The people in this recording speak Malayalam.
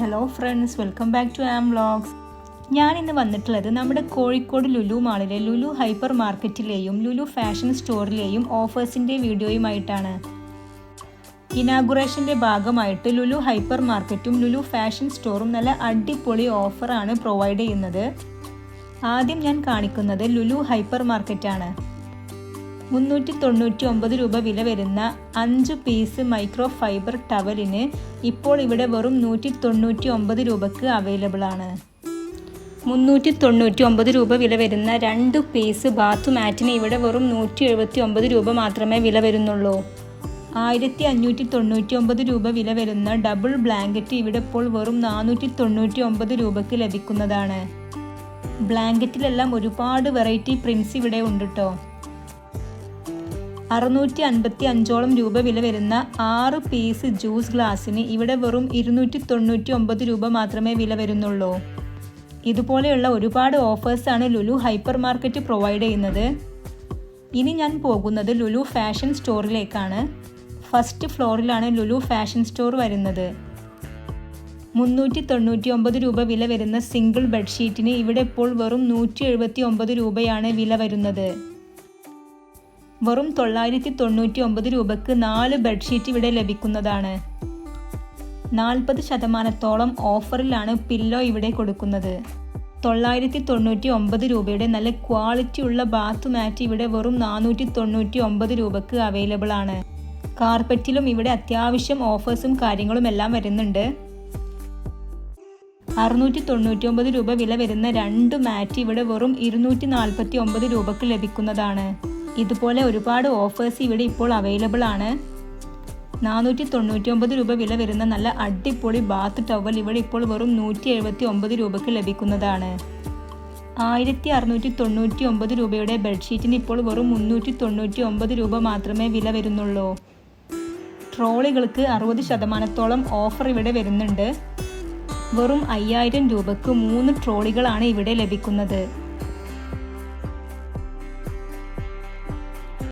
Hello friends welcome back to am vlogs ഞാൻ ഇന്ന് വന്നിട്ടുള്ളത് നമ്മുടെ കോഴിക്കോട് ലുലു മാളിലെ ലുലു ഹൈപ്പർ മാർക്കറ്റിലെയും ലുലു ഫാഷൻ സ്റ്റോറിലെയും ഓഫേഴ്സിന്റെ വീഡിയോയുമായിട്ടാണ്. ഇനാഗുറേഷന്റെ ഭാഗമായിട്ട് ലുലു ഹൈപ്പർ മാർക്കറ്റും ലുലു ഫാഷൻ സ്റ്റോറും നല്ല അടിപൊളി ഓഫറാണ് പ്രൊവൈഡ് ചെയ്യുന്നത്. ആദ്യം ഞാൻ കാണിക്കുന്നത് ലുലു ഹൈപ്പർ മാർക്കറ്റാണ്. മുന്നൂറ്റി തൊണ്ണൂറ്റി ഒമ്പത് രൂപ വില വരുന്ന അഞ്ച് പീസ് മൈക്രോ ഫൈബർ ടവലിന് ഇപ്പോൾ ഇവിടെ വെറും നൂറ്റി തൊണ്ണൂറ്റി ഒമ്പത് രൂപക്ക് അവൈലബിൾ ആണ്. മുന്നൂറ്റി തൊണ്ണൂറ്റി ഒമ്പത് രൂപ വില വരുന്ന രണ്ട് പീസ് ബാത്ത് മാറ്റിന് ഇവിടെ വെറും നൂറ്റി എഴുപത്തി ഒമ്പത് രൂപ മാത്രമേ വില വരുന്നുള്ളൂ. ആയിരത്തി അഞ്ഞൂറ്റി തൊണ്ണൂറ്റി ഒമ്പത് രൂപ വില വരുന്ന ഡബിൾ ബ്ലാങ്കറ്റ് ഇവിടെ ഇപ്പോൾ വെറും നാനൂറ്റി തൊണ്ണൂറ്റി ഒമ്പത് രൂപക്ക് ലഭിക്കുന്നതാണ്. ബ്ലാങ്കറ്റിലെല്ലാം ഒരുപാട് വെറൈറ്റി പ്രിൻസ് ഇവിടെ ഉണ്ട് കേട്ടോ അറുന്നൂറ്റി അൻപത്തി അഞ്ചോളം രൂപ വില വരുന്ന ആറ് പീസ് ജ്യൂസ് ഗ്ലാസ്സിന് ഇവിടെ വെറും ഇരുന്നൂറ്റി തൊണ്ണൂറ്റി ഒമ്പത് രൂപ മാത്രമേ വില വരുന്നുള്ളൂ. ഇതുപോലെയുള്ള ഒരുപാട് ഓഫേഴ്സാണ് ലുലു ഹൈപ്പർ മാർക്കറ്റ് പ്രൊവൈഡ് ചെയ്യുന്നത്. ഇനി ഞാൻ പോകുന്നത് ലുലു ഫാഷൻ സ്റ്റോറിലേക്കാണ് ഫസ്റ്റ് ഫ്ലോറിലാണ് ലുലു ഫാഷൻ സ്റ്റോർ വരുന്നത്. മുന്നൂറ്റി തൊണ്ണൂറ്റി ഒമ്പത് രൂപ വില വരുന്ന സിംഗിൾ ബെഡ്ഷീറ്റിന് ഇവിടെ ഇപ്പോൾ വെറും നൂറ്റി എഴുപത്തി ഒമ്പത് രൂപയാണ് വില വരുന്നത്. വെറും തൊള്ളായിരത്തി തൊണ്ണൂറ്റി ഒമ്പത് രൂപക്ക് നാല് ബെഡ്ഷീറ്റ് ഇവിടെ ലഭിക്കുന്നതാണ്. നാൽപ്പത് ശതമാനത്തോളം ഓഫറിലാണ് പില്ലോ ഇവിടെ കൊടുക്കുന്നത്. തൊള്ളായിരത്തി തൊണ്ണൂറ്റി ഒമ്പത് രൂപയുടെ നല്ല ക്വാളിറ്റി ഉള്ള ബാത്ത് മാറ്റ് ഇവിടെ വെറും നാനൂറ്റി തൊണ്ണൂറ്റി ഒമ്പത് രൂപക്ക് അവൈലബിൾ ആണ്. കാർപ്പറ്റിലും ഇവിടെ അത്യാവശ്യം ഓഫേഴ്സും കാര്യങ്ങളും എല്ലാം വരുന്നുണ്ട്. അറുന്നൂറ്റി തൊണ്ണൂറ്റി ഒമ്പത് രൂപ വില വരുന്ന രണ്ട് മാറ്റ് ഇവിടെ വെറും ഇരുന്നൂറ്റി നാൽപ്പത്തി ഒമ്പത് രൂപക്ക് ലഭിക്കുന്നതാണ്. ഇതുപോലെ ഒരുപാട് ഓഫേഴ്സ് ഇവിടെ ഇപ്പോൾ അവൈലബിൾ ആണ്. നാനൂറ്റി തൊണ്ണൂറ്റി ഒമ്പത് രൂപ വില വരുന്ന നല്ല അടിപൊളി ബാത്ത് ടവൽ ഇവിടെ ഇപ്പോൾ വെറും നൂറ്റി എഴുപത്തി ഒമ്പത് രൂപയ്ക്ക് ലഭിക്കുന്നതാണ്. ആയിരത്തി അറുന്നൂറ്റി തൊണ്ണൂറ്റി ഒമ്പത് രൂപയുടെ ബെഡ്ഷീറ്റിന് ഇപ്പോൾ വെറും മുന്നൂറ്റി തൊണ്ണൂറ്റി ഒമ്പത് രൂപ മാത്രമേ വില വരുന്നുള്ളൂ. ട്രോളികൾക്ക് അറുപത് ശതമാനത്തോളം ഓഫർ ഇവിടെ വരുന്നുണ്ട്. വെറും അയ്യായിരം രൂപക്ക് മൂന്ന് ട്രോളികളാണ് ഇവിടെ ലഭിക്കുന്നത്.